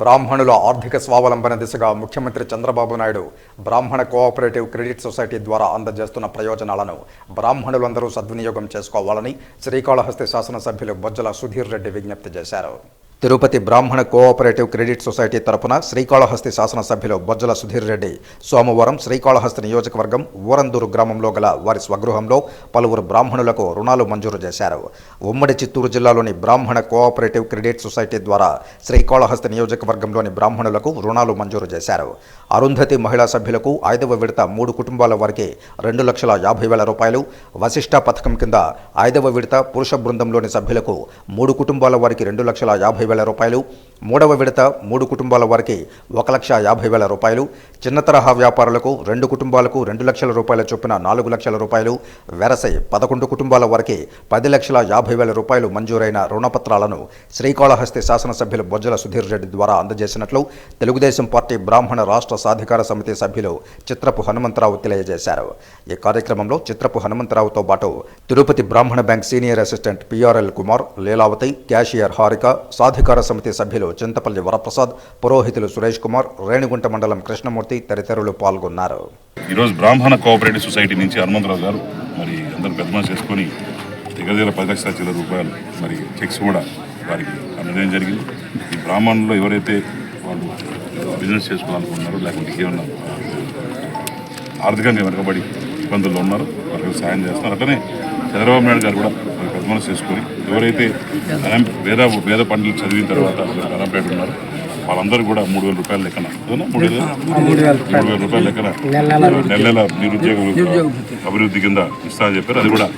బ్రాహ్మణుల ఆర్థిక స్వావలంబన దిశగా ముఖ్యమంత్రి చంద్రబాబు నాయుడు బ్రాహ్మణ కోఆపరేటివ్ క్రెడిట్ సొసైటీ ద్వారా అందజేస్తున్న ప్రయోజనాలను బ్రాహ్మణులందరూ సద్వినియోగం చేసుకోవాలని శ్రీకాళహస్తి శాసనసభ్యులు బొజ్జల సుధీర్ రెడ్డి విజ్ఞప్తి చేశారు. తిరుపతి బ్రాహ్మణ కోఆపరేటివ్ క్రెడిట్ సొసైటీ తరపున శ్రీకాళహస్తి శాసనసభ్యులు బొజ్జల సుధీర్ రెడ్డి సోమవారం శ్రీకాళహస్తి నియోజకవర్గం ఊరందూరు గ్రామంలో గల వారి స్వగృహంలో పలువురు బ్రాహ్మణులకు రుణాలు మంజూరు చేశారు. ఉమ్మడి చిత్తూరు జిల్లాలోని బ్రాహ్మణ కోఆపరేటివ్ క్రెడిట్ సొసైటీ ద్వారా శ్రీకాళహస్తి నియోజకవర్గంలోని బ్రాహ్మణులకు రుణాలు మంజూరు చేశారు. అరుంధతి మహిళా సభ్యులకు ఐదవ విడత మూడు కుటుంబాల వారికి రెండు లక్షల యాభై వేల రూపాయలు వశిష్ట పథకం కింద ఐదవ విడత పురుష బృందంలోని సభ్యులకు మూడు కుటుంబాల వారికి రెండు లక్షల యాభై పదివేల రూపాయలు మూడవ విడత మూడు కుటుంబాల వారికి ఒక లక్ష యాభై వేల రూపాయలు చిన్న తరహా వ్యాపారులకు రెండు కుటుంబాలకు రెండు లక్షల రూపాయల చొప్పున నాలుగు లక్షల రూపాయలు వెరసై పదకొండు కుటుంబాల వారికి పది లక్షల యాభై వేల రూపాయలు మంజూరైన రుణపత్రాలను శ్రీకాళహస్తి శాసనసభ్యులు బొజ్జల సుధీర్ రెడ్డి ద్వారా అందజేసినట్లు తెలుగుదేశం పార్టీ బ్రాహ్మణ రాష్ట్ర సాధికార సమితి సభ్యులు చిత్రపు హనుమంతరావు తెలియజేశారు. ఈ కార్యక్రమంలో చిత్రపు హనుమంతరావుతో పాటు Tirupati Brahmana bank senior assistant PRL Kumar Leelavathi cashier Harika సాధికార సమితి సభ్యులు చింతపల్లి వరప్రసాద్ పురోహితులు సురేష్ కుమార్ రేణిగుంట మండలం కృష్ణమూర్తి తదితరులు పాల్గొన్నారు. ఈరోజు బ్రాహ్మణ కోఆపరేటివ్ సొసైటీ నుంచి హనుమంతరావు గారు మరి అందరూ పెద్ద చేసుకొని దగ్గర దగ్గర పది లక్షల చిల్లర రూపాయలు మరి చెక్స్ కూడా వారికి అందజేయడం జరిగింది. ఈ బ్రాహ్మణులు ఎవరైతే వాళ్ళు బిజినెస్ చేసుకోవాలనుకుంటున్నారో లేకుంటే ఏమన్నా ఆర్థికంగా వెనకబడి ఇబ్బందుల్లో ఉన్నారు వాళ్ళకి సాయం చేస్తున్నారు. అట్లనే చంద్రబాబు నాయుడు గారు కూడా మనసు చేసుకొని ఎవరైతే అనం- వేద వేద పంటలు చదివిన తర్వాత అనంపేట ఉన్నారు వాళ్ళందరూ కూడా మూడు వేల రూపాయల లెక్కన? మూడు వేల? మూడు వేల రూపాయల. లెక్కన నెల నెల నిరుద్యోగ అభివృద్ధి కింద ఇస్తా అని చెప్పారు. అది కూడా